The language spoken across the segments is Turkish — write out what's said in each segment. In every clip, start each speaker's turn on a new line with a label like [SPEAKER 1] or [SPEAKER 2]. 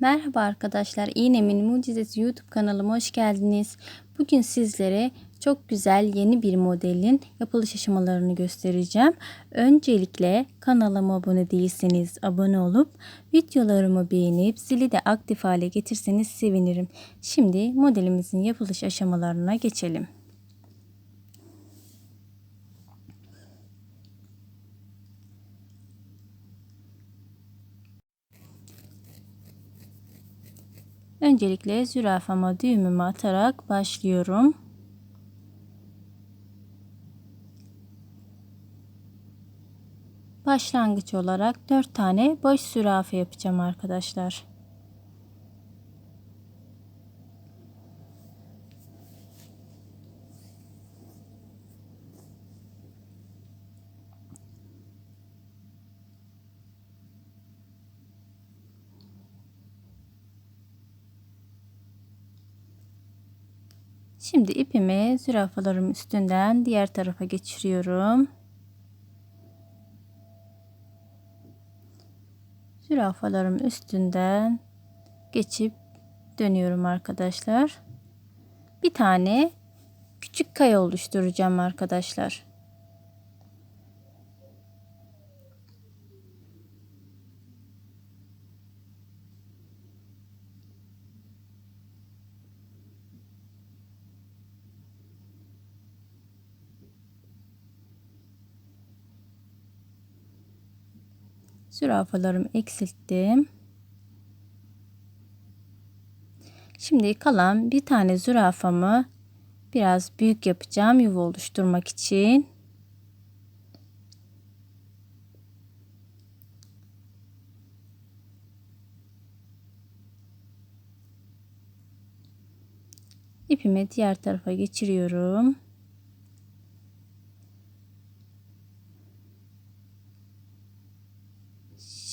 [SPEAKER 1] Merhaba arkadaşlar, İğnemin Mucizesi YouTube kanalıma hoş geldiniz. Bugün sizlere çok güzel yeni bir modelin yapılış aşamalarını göstereceğim. Öncelikle kanalıma abone değilseniz abone olup videolarımı beğenip zili de aktif hale getirseniz sevinirim. Şimdi modelimizin yapılış aşamalarına geçelim. Öncelikle zürafama düğümümü atarak başlıyorum. Başlangıç olarak 4 tane boş zürafa yapacağım arkadaşlar. Şimdi ipimi zürafalarım üstünden diğer tarafa geçiriyorum. Zürafalarım üstünden geçip dönüyorum arkadaşlar. Bir tane küçük kaya oluşturacağım arkadaşlar. Zürafalarımı eksilttim. Şimdi kalan bir tane zürafamı biraz büyük yapacağım yuva oluşturmak için. İpimi diğer tarafa geçiriyorum.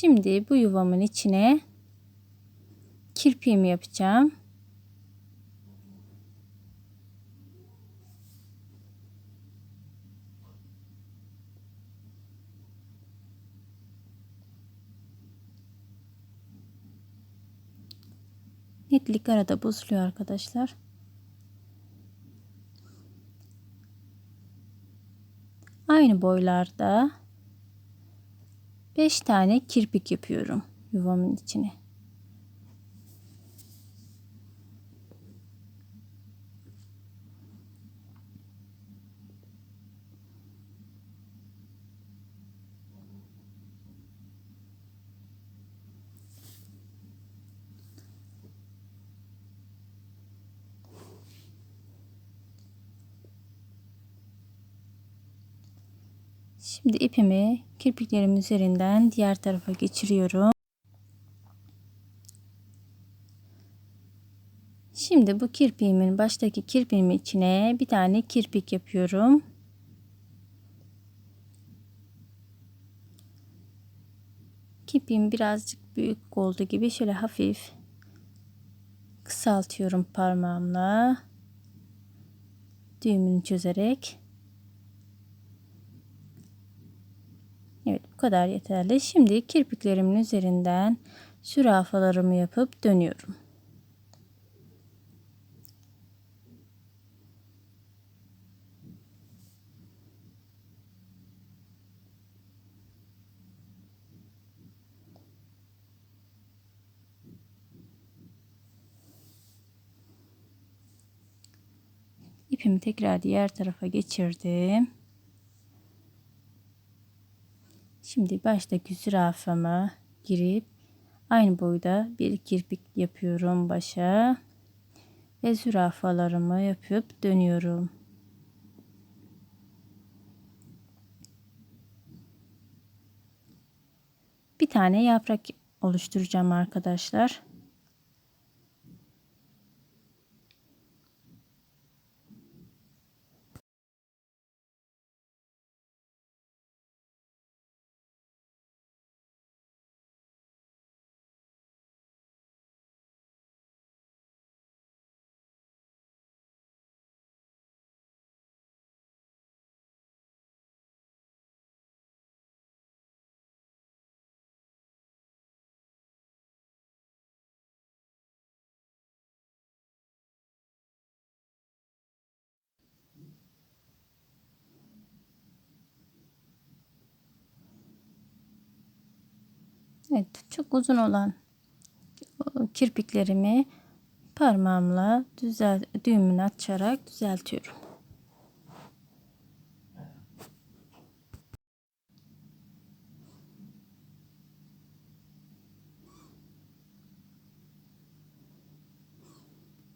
[SPEAKER 1] Şimdi bu yuvamın içine kirpiğimi yapacağım. Netlik arada bozuluyor arkadaşlar. Aynı boylarda 5 tane kirpik yapıyorum yuvamın içine. Şimdi ipimi kirpiklerim üzerinden diğer tarafa geçiriyorum. Şimdi bu kirpiğimin baştaki kirpiğimin içine bir tane kirpik yapıyorum. Kirpiğim birazcık büyük oldu gibi şöyle hafif kısaltıyorum parmağımla. Düğümünü çözerek. Evet bu kadar yeterli. Şimdi kirpiklerimin üzerinden sürafalarımı yapıp dönüyorum. İpimi tekrar diğer tarafa geçirdim. Şimdi baştaki zürafama girip aynı boyda bir kirpik yapıyorum başa ve zürafalarımı yapıp dönüyorum. Bir tane yaprak oluşturacağım arkadaşlar. Evet çok uzun olan kirpiklerimi parmağımla düzel düğümünü açarak düzeltiyorum.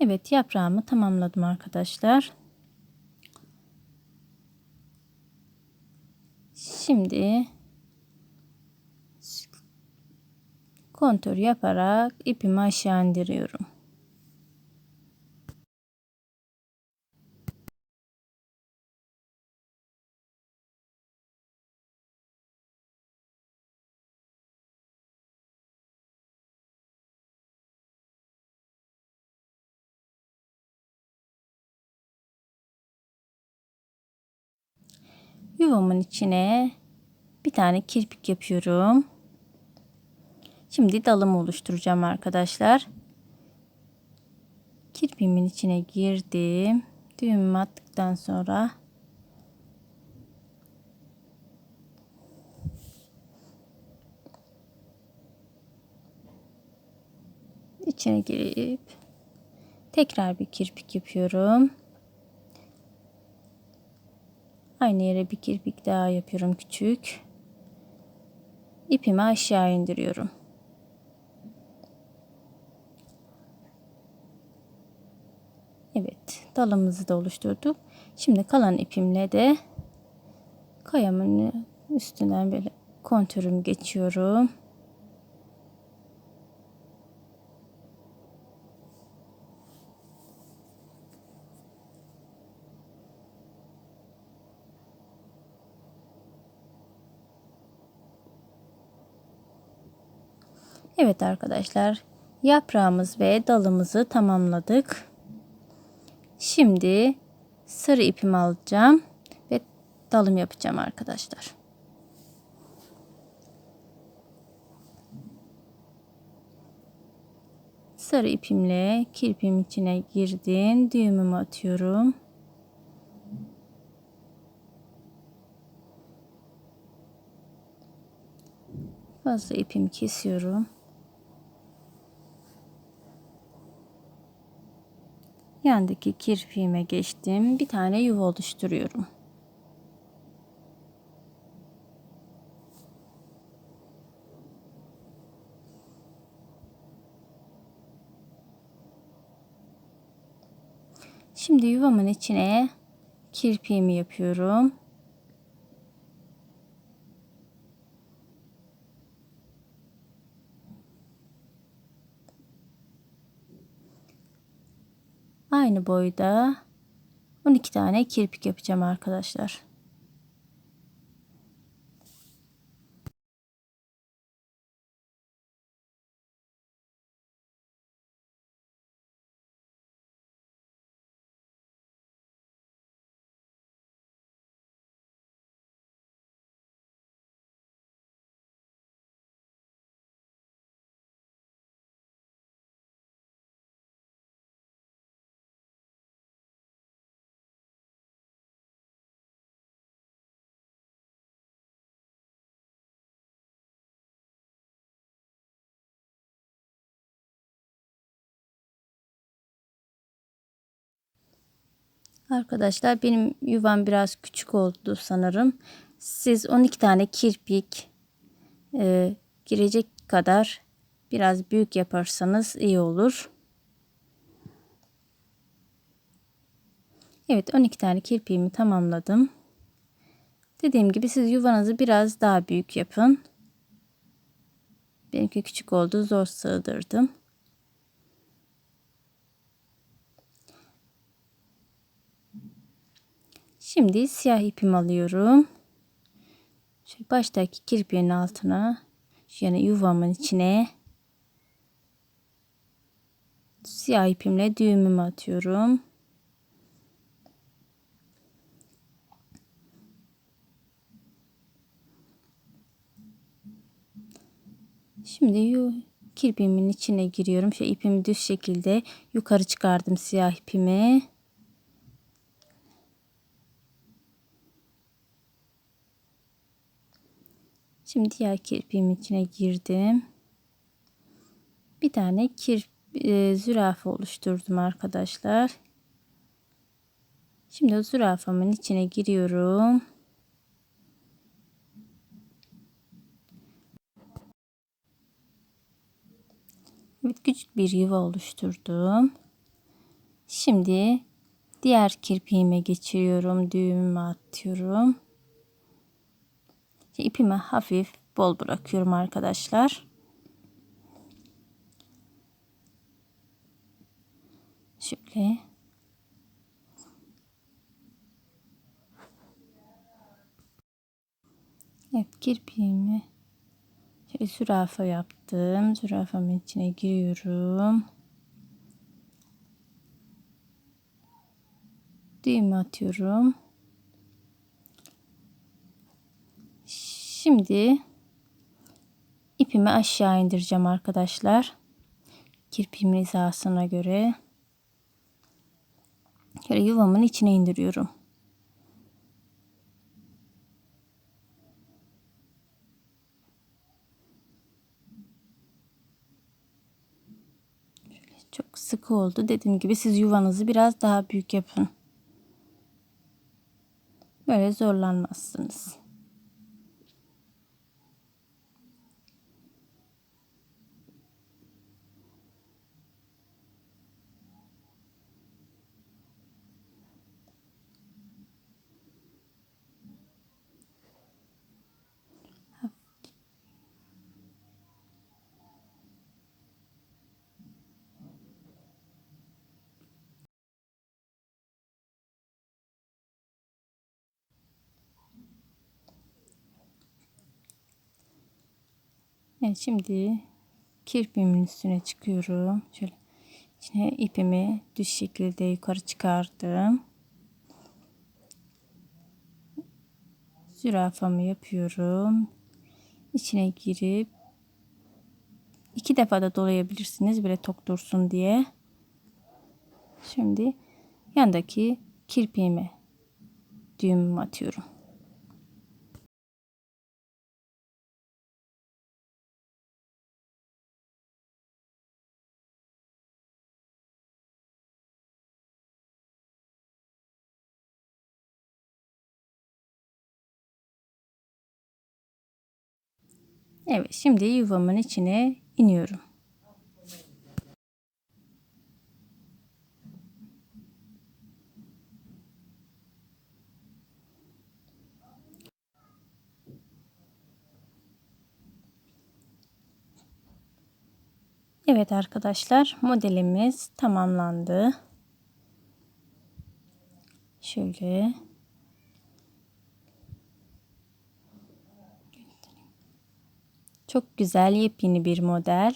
[SPEAKER 1] Evet yaprağımı tamamladım arkadaşlar. Şimdi kontör yaparak ipimi aşağı indiriyorum. Yuvamın içine bir tane kirpik yapıyorum. Şimdi dalımı oluşturacağım arkadaşlar. Kirpiğimin içine girdim. Düğümümü attıktan sonra içine girip tekrar bir kirpik yapıyorum. Aynı yere bir kirpik daha yapıyorum küçük. İpimi aşağı indiriyorum. Evet dalımızı da oluşturduk. Şimdi kalan ipimle de kayamın üstünden böyle kontürüm geçiyorum. Evet arkadaşlar yaprağımız ve dalımızı tamamladık. Şimdi sarı ipimi alacağım ve dalım yapacağım arkadaşlar. Sarı ipimle kirpim içine girdim. Düğümümü atıyorum. Fazla ipimi kesiyorum. Yandaki kirpiğime geçtim. Bir tane yuva oluşturuyorum. Şimdi yuvamın içine kirpiğimi yapıyorum. Boyda 12 tane kirpik yapacağım arkadaşlar. Arkadaşlar benim yuvam biraz küçük oldu sanırım. Siz 12 tane kirpik e, girecek kadar biraz büyük yaparsanız iyi olur. Evet 12 tane kirpiğimi tamamladım. Dediğim gibi siz yuvanızı biraz daha büyük yapın. Benimki küçük oldu zor sığdırdım. Şimdi siyah ipimi alıyorum. Şu baştaki kirpiğin altına yani yuvamın içine siyah ipimle düğümümü atıyorum. Şimdi kirpiğimin içine giriyorum. Şu ipimi düz şekilde yukarı çıkardım siyah ipimi. Şimdi diğer kirpiğimin içine girdim. Bir tane kirp e, zürafa oluşturdum arkadaşlar. Şimdi o zürafamın içine giriyorum. Evet, küçük bir yuva oluşturdum. Şimdi diğer kirpiğime geçiriyorum. Düğümümü atıyorum. İpimi hafif bol bırakıyorum arkadaşlar. Şöyle Evet kirpiğimi şöyle zürafa yaptım. Zürafamın içine giriyorum. Düğümü atıyorum. Şimdi ipimi aşağı indireceğim arkadaşlar. Kirpiğimin hizasına göre. Şöyle yuvamın içine indiriyorum. Çok sıkı oldu. Dediğim gibi siz yuvanızı biraz daha büyük yapın. Böyle zorlanmazsınız. Evet şimdi kirpiğimin üstüne çıkıyorum. Şöyle içine ipimi düz şekilde yukarı çıkardım. Zürafamı yapıyorum. İçine girip iki defa da dolayabilirsiniz böyle tok dursun diye. Şimdi yandaki kirpiğime düğümümü atıyorum. Evet şimdi yuvamın içine iniyorum. Evet arkadaşlar modelimiz tamamlandı. Şöyle Çok güzel yepyeni bir model.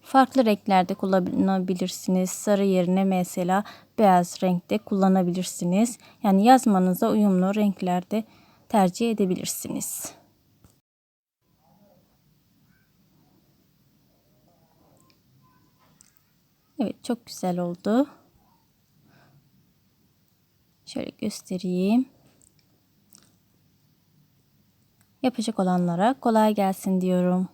[SPEAKER 1] Farklı renklerde kullanabilirsiniz. Sarı yerine mesela beyaz renkte kullanabilirsiniz. Yani yazmanıza uyumlu renklerde tercih edebilirsiniz. Evet çok güzel oldu. Şöyle göstereyim. Yapacak olanlara kolay gelsin diyorum.